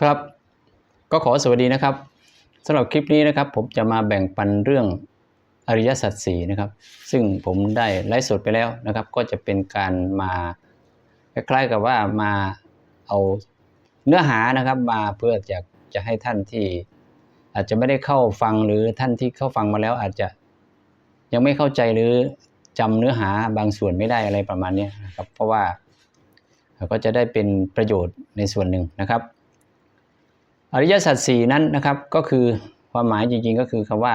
ครับก็ขอสวัสดีนะครับสำหรับคลิปนี้นะครับ ผมจะมาแบ่งปันเรื่องอริยสัจสี่นะครับ ซึ่งผมได้ไลฟ์สดไปแล้วนะครับ ก็จะเป็นการมาคล้ายๆกับว่ามาเอาเนื้อหานะครับ มาเพื่อจะจะให้ท่านที่อาจจะไม่ได้เข้าฟังหรือท่านที่เข้าฟังมาแล้วอาจจะยังไม่เข้าใจหรือจำเนื้อหาบางส่วนไม่ได้อะไรประมาณนี้นะครับ เพราะว่าก็จะได้เป็นประโยชน์ในส่วนหนึ่งนะครับ อริยสัจสี่นั้นนะครับก็คือความหมายจริงๆก็คือคำว่า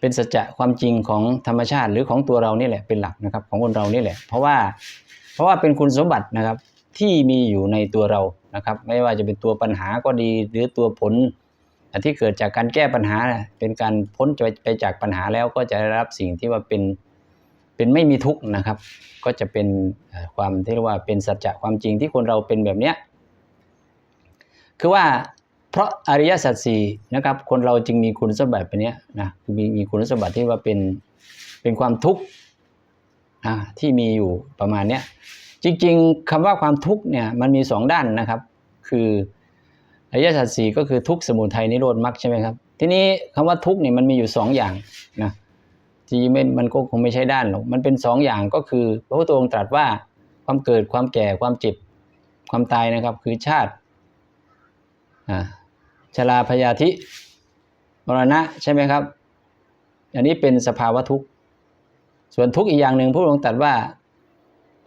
เป็นสัจจะความจริงของธรรมชาติ หรือของตัวเรานี่แหละเป็นหลักนะครับของคนเรานี่แหละ เพราะว่าเพราะว่าเป็นคุณสมบัตินะครับที่มีอยู่ในตัวเรานะครับ ไม่ว่าจะเป็นตัวปัญหาก็ดี หรือตัวผลที่เกิดจากการแก้ปัญหา เป็นการพ้นไปจากปัญหาแล้วก็จะได้รับสิ่งที่ว่าเป็นเป็นไม่มีทุกข์นะครับ ก็จะเป็นความที่เรียกว่าเป็นสัจจะความจริงที่คนเราเป็นแบบเนี้ย คือว่าเพราะอริยสัจสี่นะครับ คนเราจึงมีคุณสมบัติแบบนี้นะคือมีมีคุณสมบัติที่ว่าเป็นเป็นความทุกข์นะที่มีอยู่ประมาณเนี้ยจริง ๆคำว่าความทุกข์เนี่ยมันมีสองด้านนะครับ คืออริยสัจสี่ก็คือทุกข์สมุทัยนิโรธมรรคใช่ไหมครับ ทีนี้คำว่าทุกข์เนี่ยมันมีอยู่สองอย่างนะที่ไม่มันก็คงไม่ใช่ด้านหรอกมันเป็นสองอย่างก็คือพระพุทธองค์ตรัสว่าความเกิดความแก่ความเจ็บความตายนะครับ คือชาติ ชราพยาธิมรณะใช่ไหมครับ อันนี้เป็นสภาวะทุกข์ ส่วนทุกข์อีกอย่างหนึ่งพระองค์ตรัสว่า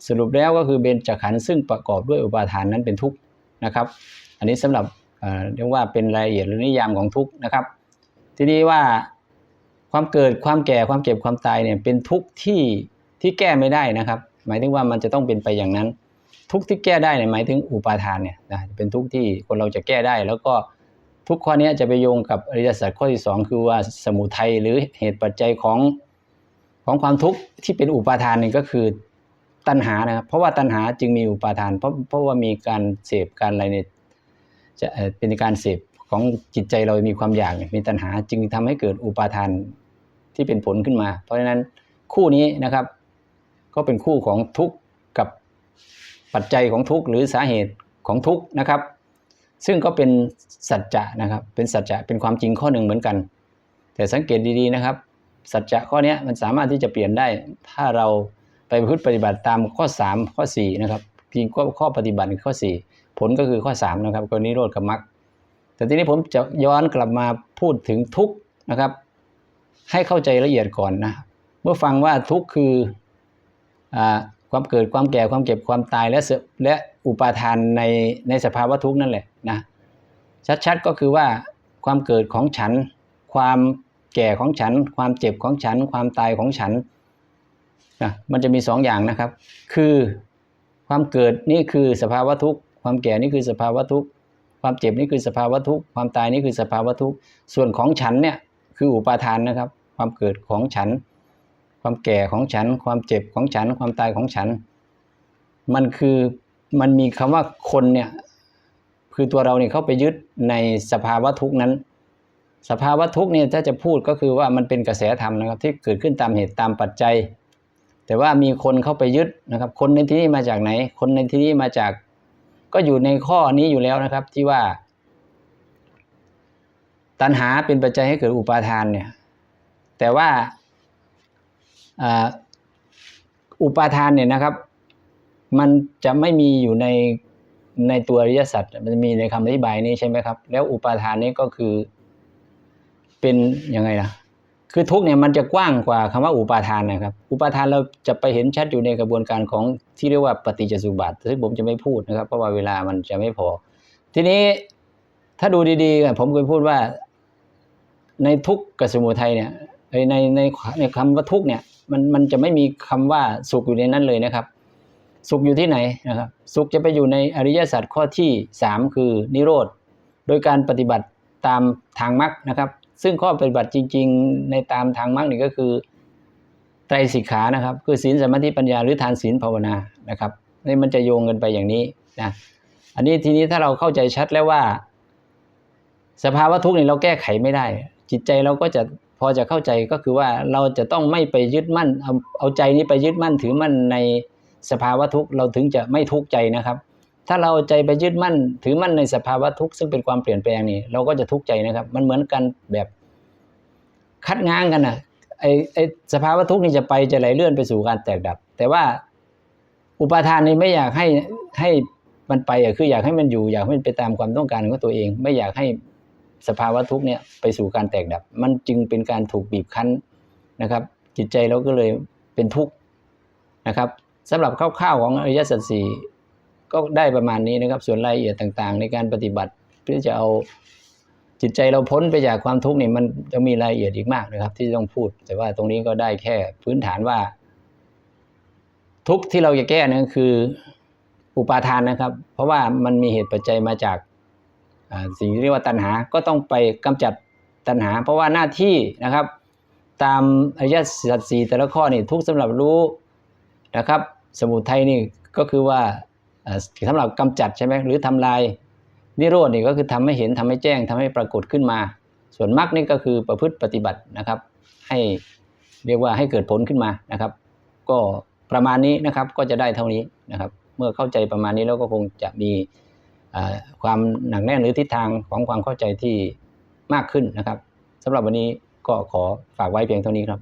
สรุปแล้วก็คือเบญจขันธ์ซึ่งประกอบด้วยอุปาทานนั้นเป็นทุกข์นะครับ อันนี้สำหรับเรียกว่าเป็นรายละเอียดหรือนิยามของทุกข์นะครับ ทีนี้ว่าความเกิดความแก่ความเจ็บความตายเนี่ยเป็นทุกข์ที่ที่แก้ไม่ได้นะครับ หมายถึงว่ามันจะต้องเป็นไปอย่างนั้น ทุกที่แก้ได้เนี่ยหมายถึงอุปาทานเนี่ยนะเป็นทุกที่คนเราจะแก้ได้ แล้วก็ทุกข้อนี้จะไปโยงกับอริยสัจข้อที่สองคือว่าสมุทัยหรือเหตุปัจจัยของของความทุกข์ที่เป็นอุปาทานนี่ก็คือตัณหานะครับเพราะว่าตัณหาจึงมีอุปาทาน เพราะเพราะว่ามีการเสพการอะไรเนี่ยจะเป็นการเสพของจิตใจเรามีความอยากมีตัณหาจึงทำให้เกิดอุปาทานที่เป็นผลขึ้นมา เพราะฉะนั้นคู่นี้นะครับ ก็เป็นคู่ของทุกข์กับ ปัจจัยของทุกข์หรือสาเหตุของทุกข์นะครับ ซึ่งก็เป็นสัจจะนะครับเป็นสัจจะเป็นความจริงข้อหนึ่งเหมือนกัน แต่สังเกตดีๆนะครับ สัจจะข้อนี้มันสามารถที่จะเปลี่ยนได้ ถ้าเราไปพึ่ปฏิบัติตามข้อ 3 ข้อ4นะครับจริงก็ข้อปฏิบัติข้อ 4 ผลก็คือข้อ3นะครับกรณีโรธกับมรรคแต่ทีนี้ผมจะย้อนกลับมาพูดถึงทุกข์นะครับ ให้เข้าใจละเอียดก่อนนะเมื่อฟังว่าทุกข์คืออ่า ความเกิดความแก่ความเก็บความตายและและอุปาทานในในสภาวะทุกข์นั่นแหละนะชัดๆก็คือว่าความเกิดของฉัน ความแก่ของฉัน ความเจ็บของฉัน ความตายของฉันนะมันจะมีสองอย่างนะครับ คือความเกิดนี่คือสภาวะทุกข์ความแก่นี่คือสภาวะทุกข์ความเจ็บนี่คือสภาวะทุกข์ความตายนี่คือสภาวะทุกข์ส่วนของฉันเนี่ยคืออุปาทานนะครับ ความเกิดของฉัน ความแก่ของฉัน ความเจ็บของฉัน ความตายของฉัน มันคือมันมีคำว่าคนเนี่ยคือตัวเราเนี่ยเข้าไปยึดในสภาวะทุกนั้น สภาวะทุกเนี่ยถ้าจะพูดก็คือว่ามันเป็นกระแสธรรมนะครับ ที่เกิดขึ้นตามเหตุตามปัจจัย แต่ว่ามีคนเข้าไปยึดนะครับ คนในที่นี้มาจากไหน คนในที่นี้มาจาก ก็อยู่ในข้อนี้อยู่แล้วนะครับ ที่ว่า ตัณหาเป็นปัจจัยให้เกิดอุปาทานเนี่ย แต่ว่า อุปาทานเนี่ยนะครับ มันจะไม่มีอยู่ในในตัวอริยสัจมันมีในคำอธิบายนี้ใช่ไหมครับ แล้วอุปาทานนี้ก็คือเป็นยังไงล่ะคือทุกเนี่ยมันจะกว้างกว่าคำว่าอุปาทานนะครับ อุปาทานเราจะไปเห็นชัดอยู่ในกระบวนการของที่เรียกว่าปฏิจจสุบัติซึ่งผมจะไม่พูดนะครับ เพราะว่าเวลามันจะไม่พอ ทีนี้ถ้าดูดีๆผมเคยพูดว่าในทุกกับสมุทัยเนี่ย ในในในคำว่าทุกเนี่ยมันมันจะไม่มีคำว่าสุขอยู่ในนั้นเลยนะครับ สุขอยู่ที่ไหนนะครับ สุขจะไปอยู่ในอริยสัจข้อที่สามคือนิโรธ โดยการปฏิบัติตามทางมรรคนะครับ ซึ่งข้อปฏิบัติจริง ๆ ในตามทางมรรคนี่ก็คือไตรสิกขานะครับ คือศีลสมาธิปัญญาหรือทานศีลภาวนานะครับนี่มันจะโยงกันไปอย่างนี้นะอันนี้ทีนี้ถ้าเราเข้าใจชัดแล้วว่า สภาวะทุกข์นี่เราแก้ไขไม่ได้ จิตใจเราก็จะ พอจะเข้าใจก็คือว่าเราจะต้องไม่ไปยึดมั่นเอาเอาใจนี้ไปยึดมั่นถือมั่นในสภาวะทุกข์เราถึงจะไม่ทุกข์ใจนะครับ ถ้าเราเอาใจไปยึดมั่น ถือมั่นในสภาวะทุกข์ซึ่งเป็นความเปลี่ยนแปลงนี่เราก็จะทุกข์ใจนะครับ มันเหมือนกันแบบคัดง้างกันนะไอไอสภาวะทุกข์นี่จะไปจะไหลเลื่อนไปสู่การแตกดับ แต่ว่าอุปาทานนี่ไม่อยากให้ให้มันไปอะคืออยากให้มันอยู่อยากให้มันไปตามความต้องการของตัวเอง ไม่อยากให้ สภาวะทุกเนี่ยไปสู่การแตกดับ มันจึงเป็นการถูกบีบคั้นนะครับ จิตใจเราก็เลยเป็นทุกข์นะครับสำหรับคร่าวๆของอริยสัจสี่ก็ได้ประมาณนี้นะครับ ส่วนรายละเอียดต่างๆ ในการปฏิบัติเพื่อจะเอาจิตใจเราพ้นไปจากความทุกข์เนี่ยมันจะมีรายละเอียดอีกมากนะครับ ที่ต้องพูด แต่ว่าตรงนี้ก็ได้แค่พื้นฐานว่า ทุกข์ที่เราจะแก้นั่นคืออุปาทานนะครับ เพราะว่ามันมีเหตุปัจจัยมาจาก สิ่งที่เรียกว่าตัณหาก็ต้องไปกำจัดตัณหา เพราะว่าหน้าที่นะครับ ตามอริยสัจสี่แต่ละข้อนี่ทุกข์สำหรับรู้นะครับ สมุทัยนี่ก็คือว่าเอ่อสำหรับกำจัดใช่ไหมหรือทำลายนิโรธนี่ก็คือทำให้เห็นทำให้แจ้งทำให้ปรากฏขึ้นมา ส่วนมรรคนี่ก็คือประพฤติปฏิบัตินะครับ ให้เรียกว่าให้เกิดผลขึ้นมานะครับ ก็ประมาณนี้นะครับก็จะได้เท่านี้นะครับ เมื่อเข้าใจประมาณนี้แล้วก็คงจะมี ความหนักแน่นหรือทิศทางของความเข้าใจที่มากขึ้นนะครับสำหรับวันนี้ก็ขอฝากไว้เพียงเท่านี้ครับ